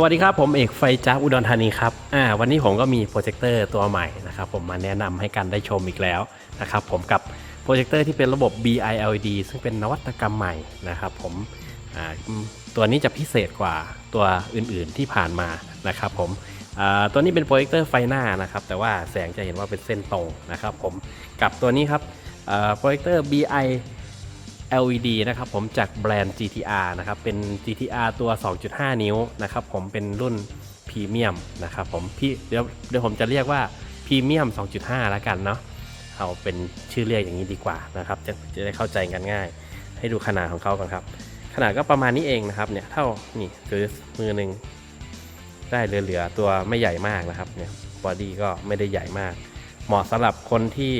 สวัสดีครับ ผมเอกไฟจ้าอุดรธานีครับอ่าวันนี้ผมก็มีโปรเจคเตอร์ตัวใหม่นะครับผมมาแนะนำให้กันได้ชมอีกแล้วนะครับผมกับโปรเจคเตอร์ที่เป็นระบบ BILD ซึ่งเป็นนวัตกรรมใหม่นะครับผมอ่าตัวนี้จะพิเศษกว่าตัวอื่นๆที่ผ่านมานะครับผมอ่าตัวนี้เป็นโปรเจคเตอร์ไฟหน้านะครับแต่ว่าแสงจะเห็นว่าเป็นเส้นตรงนะครับผมกับตัวนี้ครับอ่าโปรเจคเตอร์ BI LED นะครับผมจากแบรนด์ GTR นะครับเป็น GTR ตัว 2.5 นิ้วนะครับผมเป็นรุ่นพรีเมียมนะครับผมพี่เดี๋ยวเดี๋ยวผมจะเรียกว่าพรีเมียม 2.5 แล้วกันเนาะเอาเป็นชื่อเรียกอย่างนี้ดีกว่านะครับจะจะได้เข้าใจกันง่าย ให้ดูขนาดของเขากันครับ ขนาดก็ประมาณนี้เองนะครับเนี่ยเท่านี่คือมือหนึ่งได้เหลือๆตัวไม่ใหญ่มากนะครับเนี่ยบอดี้ก็ไม่ได้ใหญ่มาก เหมาะสำหรับคนที่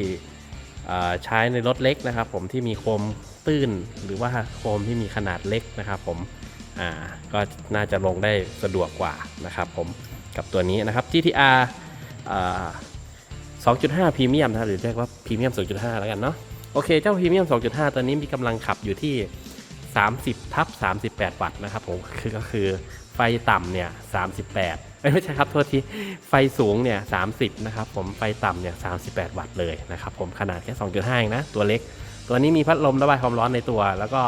ใช้ในรถเล็กนะครับ ผมที่มีโคม ตื้น หรือว่าโคมที่มีขนาดเล็กนะครับผมอ่าก็น่าจะลงได้สะดวกกว่านะครับผมกับตัวนี้นะครับ GTR อ่า2.5พรีเมียมนะหรือเรียกว่าพรีเมียม 2.5 แล้วกันเนาะโอเค เจ้าพรีเมียม 2.5 ตัวนี้มีกำลังขับอยู่ที่ 30ทับ38 วัตต์นะครับผมคือก็คือไฟต่ำเนี่ย38 ไม่ใช่ครับ โทษทีไฟสูงเนี่ย30 นะครับผมไฟต่ำเนี่ย38 วัตต์เลยนะครับผมขนาดแค่ 2.5 เองนะ ตัวเล็ก ตัวนี้มีพัดลมระบายความร้อนในตัว แล้วก็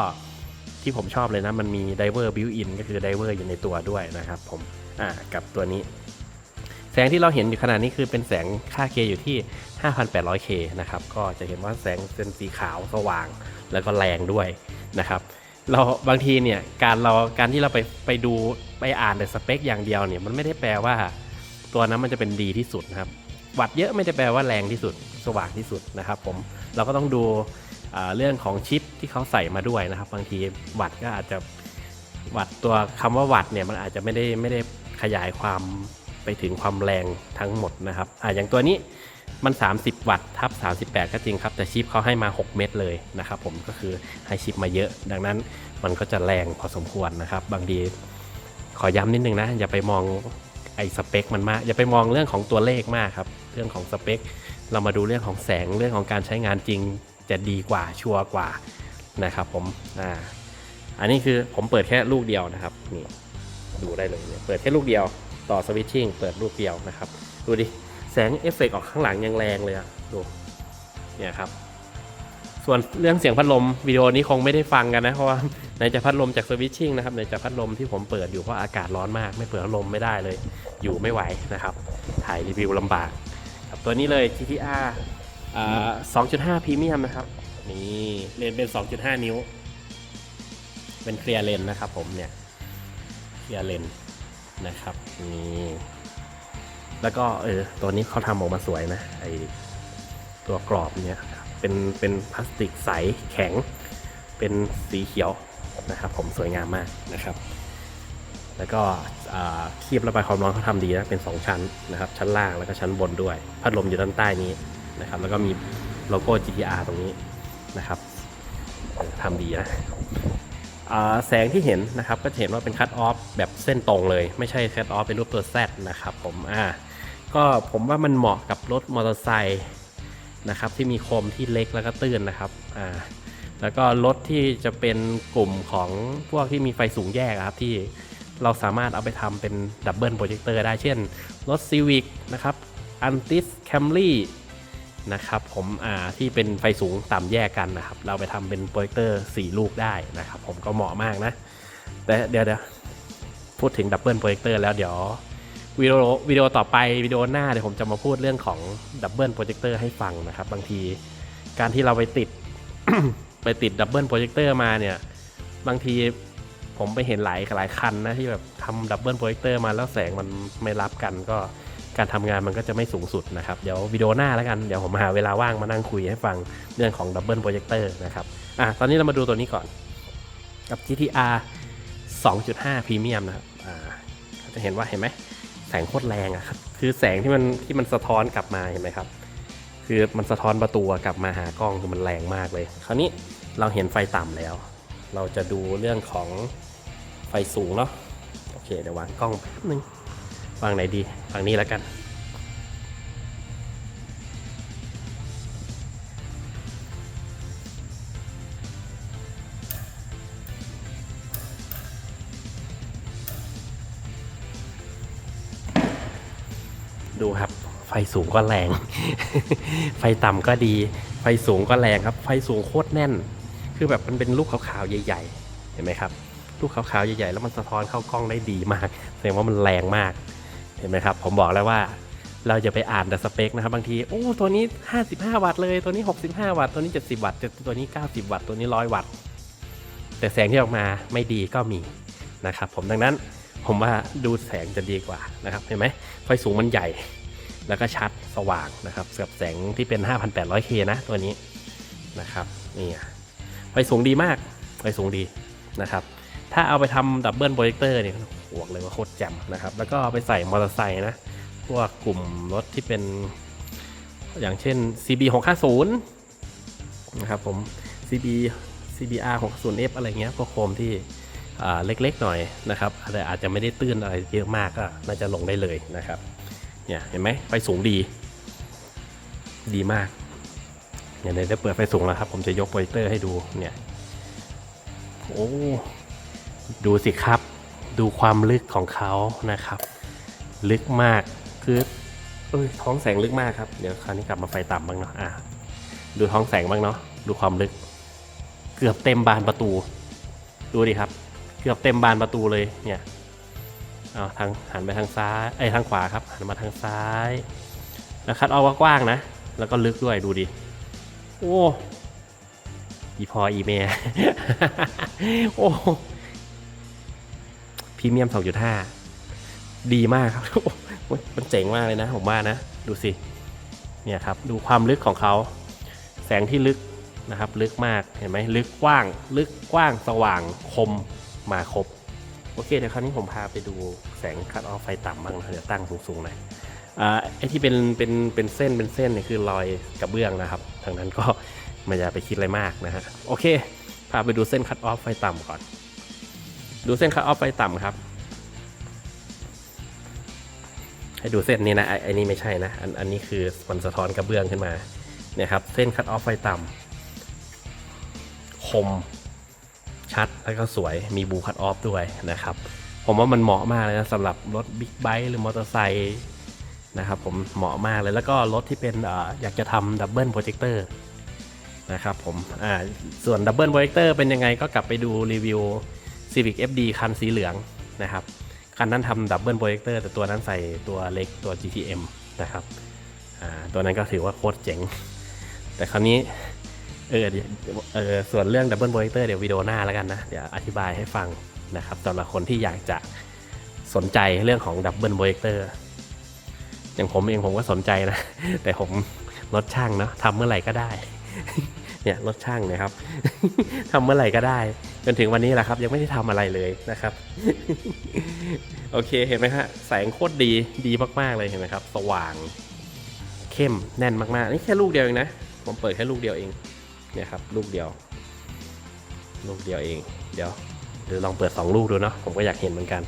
ที่ผมชอบเลยนะ มันมีไดเวอร์บิวอินก็คือไดเวอร์อยู่ในตัวด้วยนะครับ ผมอ่ากับตัวนี้ แสงที่เราเห็นอยู่ขนาดนี้คือเป็นแสงค่า K อยู่ที่ 5,800K นะครับ ก็จะเห็นว่าแสงเป็นสีขาวสว่าง แล้วก็แรงด้วยนะครับเราบางทีเนี่ยการเราการที่เราไปไปดูไปอ่านแต่สเปคอย่างเดียวเนี่ยมันไม่ได้แปลว่า ตัวนั้นมันจะเป็นดีที่สุดนะครับวัดเยอะไม่ได้แปลว่าแรงที่สุด สว่างที่สุดนะครับ ผมเราก็ต้องดู เรื่องของชิปที่เขาใส่มาด้วยนะครับ บางทีวัดก็อาจจะวัดตัวคำว่าวัดเนี่ยมันอาจจะไม่ได้ไม่ได้ขยายความไปถึงความแรงทั้งหมดนะครับอ่าอย่างตัวนี้มัน 30 วัตต์ทับ 38 ก็จริงครับ แต่ชิปเขาให้มา 6 เม็ดเลยนะครับผมก็คือให้ชิปมาเยอะ ดังนั้นมันก็จะแรงพอสมควรนะครับ บางทีขอย้ำนิดนึงนะ อย่าไปมองไอ้สเปคมันมาก อย่าไปมองเรื่องของตัวเลขมากครับ เรื่องของสเปค เรามาดูเรื่องของแสงเรื่องของการใช้งานจริง จะดีกว่าชัวร์กว่านะครับผมอ่าอันนี้คือผมเปิดแค่ลูกเดียวนะครับนี่ดูได้เลยเนี่ยเปิดแค่ลูกเดียวต่อสวิตชิ่งเปิดลูกเดียวนะครับ ดูดิแสงเอฟเฟกต์ออกข้างหลังยังแรงเลยอะดูเนี่ยครับ ส่วนเรื่องเสียงพัดลมวิดีโอนี้คงไม่ได้ฟังกันนะ เพราะว่าในจะพัดลมจากสวิตชิ่งนะครับในจะพัดลมที่ผมเปิดอยู่เพราะอากาศร้อนมากไม่เปิดพัดลมไม่ได้เลย อยู่ไม่ไหวนะครับ ถ่ายรีวิวลำบากครับตัวนี้เลย GTR 2.5พรีเมียมนะครับ นี่เลนส์เป็น 2.5 นิ้ว เป็นเคลียร์เลนนะครับผมเนี่ยเคลียร์เลนนะครับนี่แล้วก็เออตัวนี้เขาทำออกมาสวยนะไอตัวกรอบเนี่ยเป็นเป็นพลาสติกใสแข็ง เป็นสีเขียวนะครับผมสวยงามมากนะครับ แล้วก็อ่าคีบระบายความร้อนเขาทำดีนะเป็น 2 ชั้นนะครับ ชั้นล่างแล้วก็ชั้นบนด้วย พัดลมอยู่ด้านใต้นี้ นะครับ แล้วก็มีโลโก้ GTR ตรงนี้นะครับทำดีนะแสงที่เห็นนะครับก็จะเห็นว่าเป็นคัตออฟแบบเส้นตรงเลย ไม่ใช่คัตออฟเป็นรูปตัว Z นะครับผมอ่าก็ผมว่ามันเหมาะกับรถมอเตอร์ไซค์นะครับที่มีโคมที่เล็กแล้วก็ตื้นนะครับอ่าแล้วก็รถที่จะเป็นกลุ่มของพวกที่มีไฟสูงแยกครับที่เราสามารถเอาไปทำเป็นดับเบิลโปรเจคเตอร์ได้เช่น รถ Civic นะครับ Antis Camry นะครับผมอ่าที่เป็นไฟสูงต่ำแยกกันนะครับ เราไปทำเป็นโปรเจคเตอร์ 4 ลูกได้นะครับ ผมก็เหมาะมากนะ แต่เดี๋ยวเดี๋ยวพูดถึงดับเบิลโปรเจคเตอร์แล้วเดี๋ยววิดีโอวิดีโอต่อไปวิดีโอหน้าเดี๋ยวผมจะมาพูดเรื่องของดับเบิลโปรเจคเตอร์ให้ฟังนะครับ บางทีการที่เราไปติดไปติดดับเบิลโปรเจคเตอร์มาเนี่ย บางทีผมไปเห็นหลายหลายคันนะที่แบบทำดับเบิลโปรเจคเตอร์มาแล้วแสงมันไม่รับกันก็ การทำงานมันก็จะไม่สูงสุดนะครับ เดี๋ยววิดีโอหน้าแล้วกัน เดี๋ยวผมหาเวลาว่างมานั่งคุยให้ฟังเรื่องของดับเบิลโปรเจคเตอร์นะครับอะตอนนี้เรามาดูตัวนี้ก่อน กับ GTR 2.5 Premium นะครับอ่าจะเห็นว่าเห็นไหมแสงโคตรแรงอะครับ คือแสงที่มันที่มันสะท้อนกลับมาเห็นไหมครับ คือมันสะท้อนประตูกลับมาหากล้องคือมันแรงมากเลย คราวนี้เราเห็นไฟต่ำแล้ว เราจะดูเรื่องของไฟสูงเนาะ โอเคเดี๋ยววางกล้องแป๊บนึง วางไหนดีวางนี้แล้วกัน ดูครับ ไฟสูงก็แรง ไฟต่ำก็ดี ไฟสูงก็แรงครับ ไฟสูงโคตรแน่น คือแบบมันเป็นลูกขาวๆใหญ่ ๆ เห็นไหมครับลูกขาวๆใหญ่ๆ แล้วมันสะท้อนเข้ากล้องได้ดีมาก แสดงว่ามันแรงมาก เห็นไหมครับ ผมบอกแล้วว่าเราจะไปอ่านแต่สเปคนะครับ บางที โอ้ตัวนี้ 55 วัตต์เลย ตัวนี้ 65 วัตต์ ตัวนี้ 70 วัตต์ ตัวนี้ 90 วัตต์ ตัวนี้ 100 วัตต์ แต่แสงที่ออกมาไม่ดีก็มีนะครับ ผมดังนั้นผมว่าดูแสงจะดีกว่านะครับ เห็นไหมไฟสูงมันใหญ่ แล้วก็ชัดสว่างนะครับกับแสงที่เป็น 5,800K นะตัวนี้นะครับ นี่อะไฟสูงดีมาก ไฟสูงดีนะครับ ถ้าเอาไปทำดับเบิลโปรเจคเตอร์เนี่ย บอกเลยว่าโคตรแจ่มนะครับ แล้วก็ไปใส่มอเตอร์ไซค์นะ พวกกลุ่มรถที่เป็น อย่างเช่น CB 650นะครับผม CB CBR 60F อะไรเงี้ยพวกโคมที่เล็กๆหน่อยนะครับแต่อาจจะไม่ได้ตื้นอะไรเยอะมากก็น่าจะลงได้เลยนะครับ เนี่ยเห็นไหมไฟสูงดี ดีมากเนี่ยเดี๋ยวได้เปิดไฟสูงแล้วครับ ผมจะยกโปรเจคเตอร์ให้ดูเนี่ย โอ้ ดูสิครับ ดูความลึกของเขานะครับ ลึกมากคือเอ้ยท้องแสงลึกมากครับ เดี๋ยวคราวนี้กลับมาไฟต่ำบ้างเนาะอะดูท้องแสงบ้างเนาะดูความลึก เกือบเต็มบานประตู ดูดิครับ เกือบเต็มบานประตูเลยเนี่ยเอาทางหันไปทางซ้ายไอ้ทางขวาครับหันมาทางซ้ายแล้วคัดเอากว้างๆนะ แล้วก็ลึกด้วยดูดิโอ้อีพออีเมโอ้ พรีเมียม 2.5 ดีมากครับโอ้ยมันเจ๋งมากเลยนะ ผมว่านะ ดูสิ เนี่ยครับ ดูความลึกของเขา แสงที่ลึกนะครับ ลึกมาก เห็นไหมลึกกว้าง ลึกกว้าง สว่าง คม มาครบ โอเค เดี๋ยวคราวนี้ผมพาไปดูแสงคัดออฟไฟต่ำบ้างนะเดี๋ยวตั้งสูงๆหน่อยไอที่เป็นเป็นเป็นเส้นเป็นเส้นเนี่ยคือรอยกระเบื้องนะครับทางนั้นก็ไม่อยาไปคิดอะไรมากนะฮะ โอเค พาไปดูเส้นคัดออฟไฟต่ำก่อน ดูเส้นคัดออฟไฟต่ำครับ ให้ดูเส้นนี้นะไอ้นี่ไม่ใช่นะอันอันนี้คือมันสะท้อนกระเบื้องขึ้นมาเนี่ยครับ เส้นคัดออฟไฟต่ำคมชัดแล้วก็สวยมีบูคัดออฟด้วยนะครับ ผมว่ามันเหมาะมากเลยนะสำหรับรถบิ๊กไบค์หรือมอเตอร์ไซค์นะครับผมเหมาะมากเลยแล้วก็รถที่เป็นออยากจะทำดับเบิลโปรเจคเตอร์นะครับผมอ่าส่วนดับเบิลโปรเจคเตอร์เป็นยังไงก็กลับไปดูรีวิว Civic FD คันสีเหลืองนะครับ คันนั้นทำดับเบิลโปรเจคเตอร์แต่ตัวนั้นใส่ตัวเล็กตัว GTM นะครับตัวนั้นก็ถือว่าโคตรเจ๋ง แต่คราวนี้เออเดี๋ยวเออส่วนเรื่องดับเบิลโปรเจคเตอร์เดี๋ยววิดีโอหน้าแล้วกันนะ เดี๋ยวอธิบายให้ฟังนะครับสำหรับคนที่อยากจะสนใจเรื่องของดับเบิลโปรเจคเตอร์อย่างผมเองผมก็สนใจนะ แต่ผมรถช่างเนาะทำเมื่อไหร่ก็ได้ เนี่ยรถช่างนะครับทำเมื่อไหร่ก็ได้ จนถึงวันนี้แหละครับ ยังไม่ได้ทำอะไรเลยนะครับ โอเคเห็นไหมฮะแสงโคตรดีดีมากๆเลยเห็นไหมครับ สว่าง เข้มแน่นมากๆนี่แค่ลูกเดียวเองนะผมเปิดแค่ลูกเดียวเองเนี่ยครับ ลูกเดียว ลูกเดียวเอง เดี๋ยวเดี๋ยวลองเปิดสองลูกดูเนาะผมก็อยากเห็นเหมือนกัน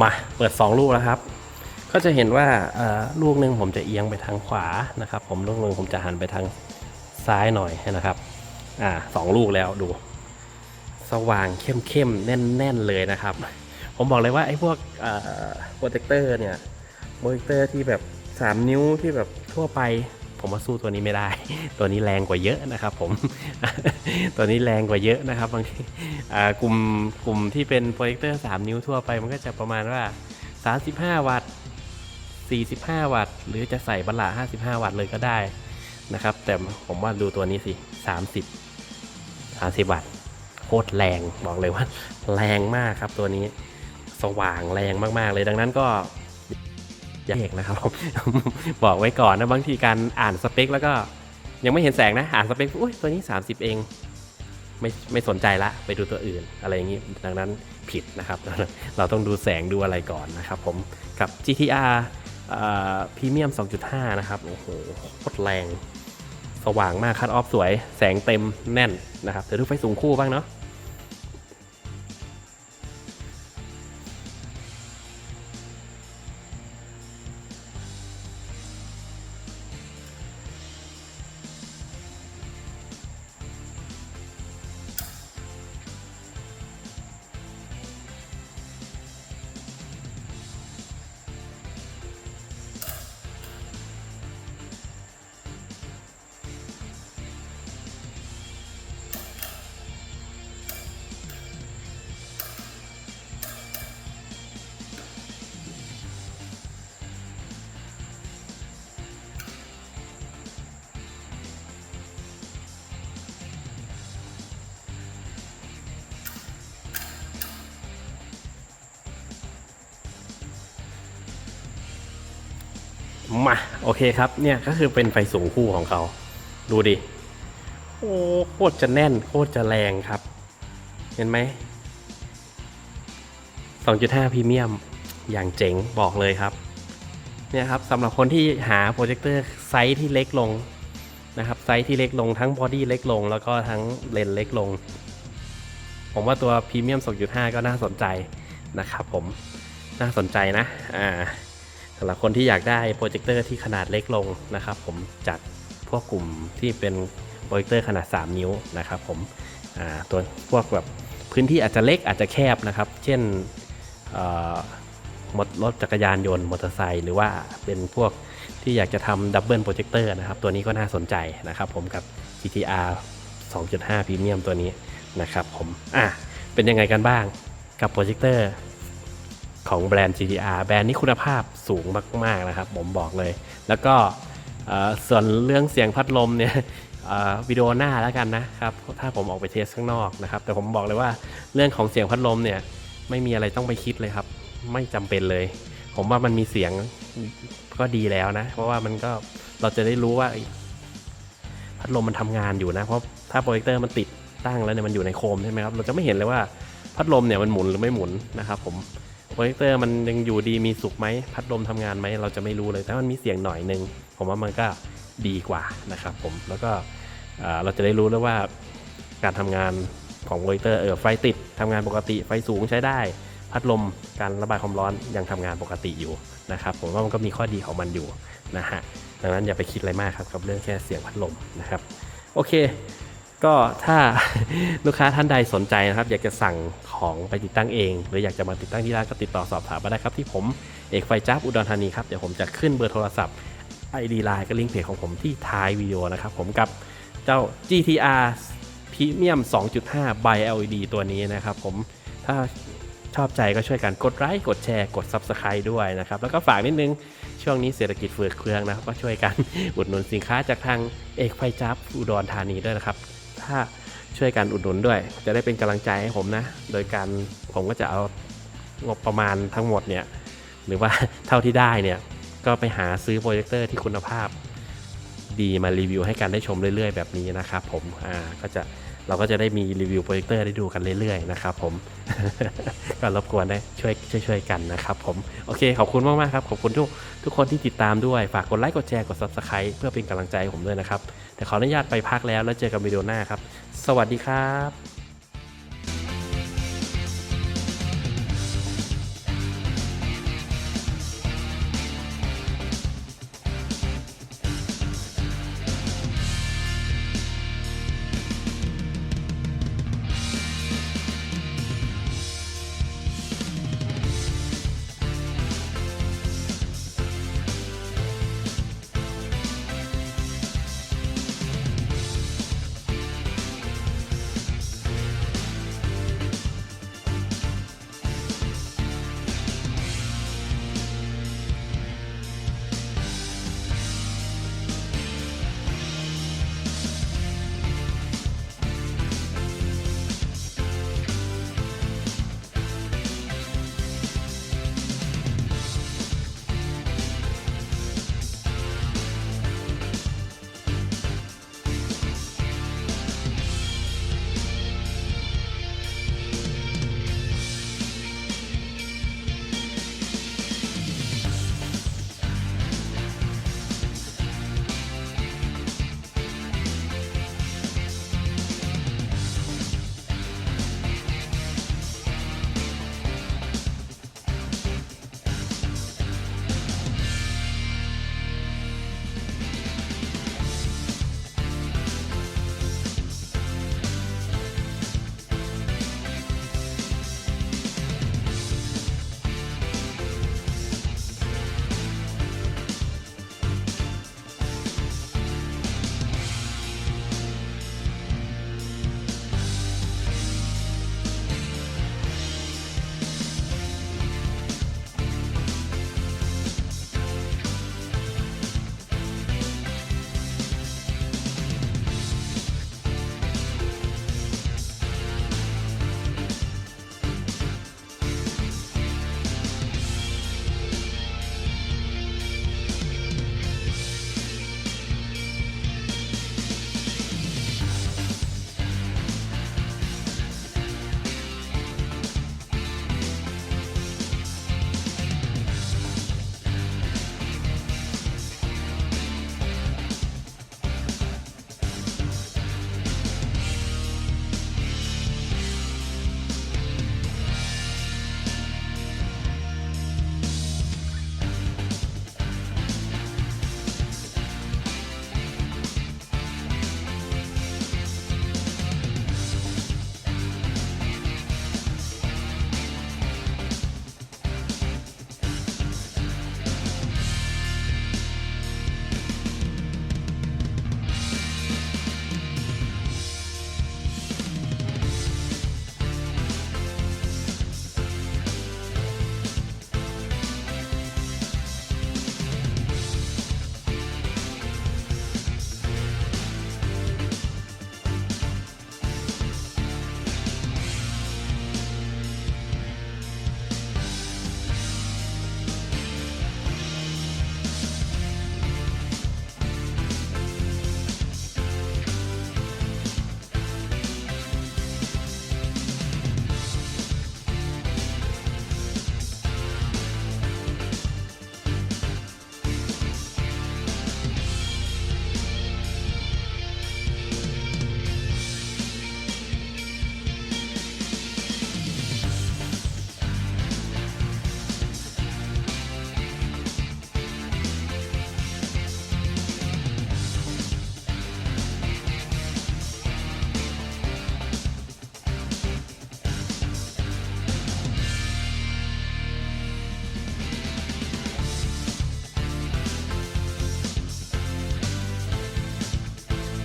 มาเปิด 2 ลูกแล้วครับ ก็จะเห็นว่าลูกหนึ่งผมจะเอียงไปทางขวานะครับ ผมลูกหนึ่งผมจะหันไปทางซ้ายหน่อยนะครับอ่าสองลูกแล้วดู สว่างเข้มเข้มๆแน่นแน่นๆ เลยนะครับ ผมบอกเลยว่าไอ้พวกโปรเจคเตอร์เนี่ยโปรเจคเตอร์ที่แบบ 3 นิ้วที่แบบทั่วไป ผมว่าสู้ตัวนี้ไม่ได้ ตัวนี้แรงกว่าเยอะนะครับผม ตัวนี้แรงกว่าเยอะนะครับบางทีกลุ่มกลุ่มที่เป็นโปรเจคเตอร์ 3 นิ้วทั่วไปมันก็จะประมาณว่า 35 วัตต์45 วัตต์ หรือจะใส่บัลละ55 วัตต์เลยก็ได้นะครับ แต่ผมว่าดูตัวนี้สิ 30 30 วัตต์โคตรแรงบอกเลยว่า แรงมากครับตัวนี้ สว่างแรงมากๆเลยดังนั้นก็ อย่าเอกนะครับผมบอกไว้ก่อนนะบางทีการอ่านสเปค แล้วก็ยังไม่เห็นแสงนะอ่านสเปคอุ้ยตัวนี้ 30 เอง ไม่ไม่สนใจละไปดูตัวอื่น อะไรอย่างนี้ดังนั้นผิดนะครับ เราต้องดูแสงดูอะไรก่อนนะครับผมกับ GTR พรีเมียม 2.5 นะครับ โอ้โหโคตรแรง สว่างมากคัดออฟสวย แสงเต็มแน่นนะครับเดี๋ยวดูไฟสูงคู่บ้างเนาะ มาโอเคครับเนี่ยก็คือเป็นไฟสูงคู่ของเขา ดูดิ โอ้โคตรจะแน่น โคตรจะแรงครับ เห็นไหม 2.5พรีเมียมอย่างเจ๋งบอกเลยครับ เนี่ยครับสำหรับคนที่หาโปรเจคเตอร์ไซส์ที่เล็กลงนะครับไซส์ที่เล็กลงทั้งบอดี้เล็กลง แล้วก็ทั้งเลนเล็กลง ผมว่าตัวพรีเมียม 2.5 ก็น่าสนใจนะครับผมน่าสนใจนะอ่าำหรับคนที่อยากได้โปรเจคเตอร์ที่ขนาดเล็กลงนะครับ ผมจัดพวกกลุ่มที่เป็นโปรเจคเตอร์ขนาด 3 นิ้วนะครับ ผมตัวพวกแบบพื้นที่อาจจะเล็กอาจจะแคบนะครับ เช่นมอรถจักรยานยนต์มอเตอร์ไซค์หรือว่าเป็นพวกที่อยากจะทำดับเบิลโปรเจคเตอร์นะครับ ตัวนี้ก็น่าสนใจนะครับ ผมกับ GTR 2.5 Premium ตัวนี้นะครับ ผมอะเป็นยังไงกันบ้างกับโปรเจคเตอร์ ของแบรนด์ GTR แบรนด์นี้คุณภาพสูงมาก ๆ นะครับ ผมบอกเลย แล้วก็ส่วนเรื่องเสียงพัดลมเนี่ยวิดีโอหน้าแล้วกันนะครับ ถ้าผมออกไปเทสข้างนอกนะครับ แต่ผมบอกเลยว่าเรื่องของเสียงพัดลมเนี่ยไม่มีอะไรต้องไปคิดเลยครับ ไม่จำเป็นเลย ผมว่ามันมีเสียงก็ดีแล้วนะ เพราะว่ามันก็เราจะได้รู้ว่าพัดลมมันทำงานอยู่นะ เพราะถ้าโปรเจคเตอร์มันติดตั้งแล้วเนี่ยมันอยู่ในโคมใช่ไหมครับ เราจะไม่เห็นเลยว่าพัดลมเนี่ยมันหมุนหรือไม่หมุนนะครับ ผม โปรเจคเตอร์มันยังอยู่ดีมีสุขไหมพัดลมทำงานไหมเราจะไม่รู้เลยแต่มันมีเสียงหน่อยหนึงผมว่ามันก็ดีกว่านะครับผมแล้วก็เราจะได้รู้แล้วว่าการทำงานของโปรเจคเตอร์เออไฟติดทำงานปกติไฟสูงใช้ได้ พัดลมการระบายความร้อนยังทำงานปกติอยู่นะครับผมว่ามันก็มีข้อดีของมันอยู่นะฮะดังนั้นอย่าไปคิดอะไรมากครับกับเรื่องแค่เสียงพัดลมนะครับโอเค ก็ถ้าลูกค้าท่านใดสนใจนะครับ อยากจะสั่งของไปติดตั้งเอง หรืออยากจะมาติดตั้งที่ร้านก็ติดต่อสอบถามมาได้ครับ ที่ผมเอกไฟจ้าบอุดรธานีครับ เดี๋ยวผมจะขึ้นเบอร์โทรศัพท์ ID Line ก็ลิงก์เพจของผมที่ท้ายวิดีโอนะครับผมกับเจ้า GTR Premium 2.5 by LED ตัวนี้นะครับผมถ้าชอบใจก็ช่วยกันกดไลค์กดแชร์กด Subscribe ด้วยนะครับ แล้วก็ฝากนิดนึง ช่วงนี้เศรษฐกิจเฟืดเครืองนะครับ ก็ช่วยกันอุดหนุนสินค้าจากทางเอกไฟจับอุดรธานีด้วยนะครับ ถ้าช่วยกันอุดหนุนด้วย จะได้เป็นกำลังใจให้ผมนะ โดยการผมก็จะเอางบประมาณทั้งหมดเนี่ยหรือว่าเท่าที่ได้เนี่ยก็ไปหาซื้อโปรเจคเตอร์ที่คุณภาพดีมารีวิวให้กันได้ชมเรื่อยๆ แบบนี้นะครับผมอ่าก็จะ เราก็จะได้มีรีวิวโปรเจคเตอร์ได้ดูกันเรื่อยๆนะครับผม ก็รบกวนได้ช่วยช่วยๆกันนะครับผม โอเค ขอบคุณมากๆครับ ขอบคุณทุกทุกคนที่ติดตามด้วย ฝากกดไลค์กดแชร์กด subscribe เพื่อเป็นกำลังใจให้ผมด้วยนะครับ แต่ขออนุญาตไปพักแล้วแล้วเจอกันวิดีโอหน้าครับ สวัสดีครับ